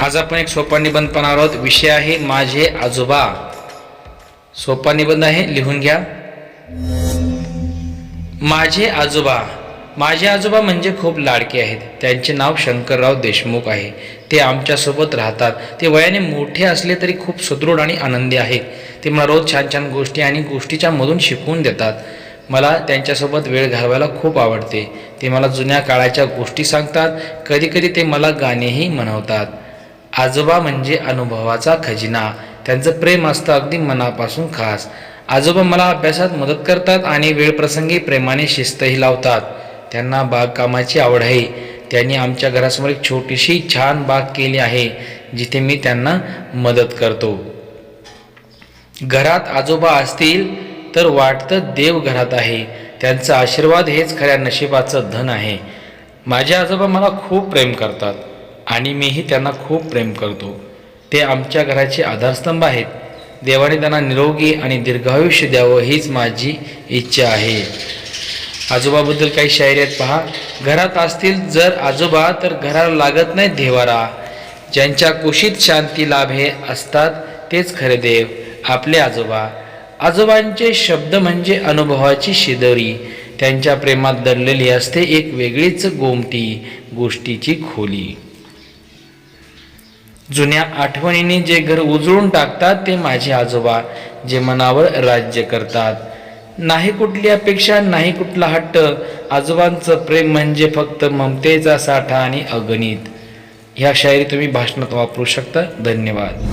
आज आपण एक सोपा निबंध पाहणार आहोत. विषय आहे माझे आजोबा. सोपा निबंध आहे लिहून घ्या. माझे आजोबा. माझे आजोबा म्हणजे खूप लाडके आहेत. त्यांचे नाव शंकरराव देशमुख आहे. ते आमच्यासोबत राहतात. ते वयाने मोठे असले तरी खूप सुदृढ आणि आनंदी आहेत. ते मला रोज छान छान गोष्टी आणि गोष्टीच्या मधून शिकवून देतात. मला त्यांच्यासोबत वेळ घालवायला खूप आवडते. ते मला जुन्या काळाच्या गोष्टी सांगतात. कधीकधी ते मला गाणेही म्हणवतात. आजोबा म्हणजे अनुभवाचा खजिना. त्यांचं प्रेम असतं अगदी मनापासून खास. आजोबा मला अभ्यासात मदत करतात आणि वेळप्रसंगी प्रेमाने शिस्तही लावतात. त्यांना बागकामाची आवड आहे. त्यांनी आमच्या घरासमोर एक छोटीशी छान बाग केली आहे जिथे मी त्यांना मदत करतो. घरात आजोबा असतील तर वाटतं देव घरात आहे. त्यांचा आशीर्वाद हेच खऱ्या नशिबाचं धन आहे. माझे आजोबा मला खूप प्रेम करतात. आणि मीही त्यांना खूप प्रेम करतो. ते आमच्या घराचे आधारस्तंभ आहेत. देवाने त्यांना निरोगी आणि दीर्घायुष्य द्यावं हीच माझी इच्छा आहे. आजोबाबद्दल काही शायरी आहेत पहा. घरात असतील जर आजोबा तर घराला लागत नाही देवारा ज्यांच्या कुशीत शांती लाभ हे असतात तेच खरे देव आपले आजोबा. आजोबांचे शब्द म्हणजे अनुभवाची शिदोरी. त्यांच्या प्रेमात दडलेली असते एक वेगळीच गोमटी गोष्टीची खोली. जुन्या आठवणीने जे घर उजळून टाकतात ते माझे आजोबा जे मनावर राज्य करतात. नाही कुठली अपेक्षा नाही कुठला हट्ट आजोबांचं प्रेम म्हणजे फक्त ममतेचा साठा आणि अगणित. ह्या शायरी तुम्ही भाषणात वापरू शकता. धन्यवाद.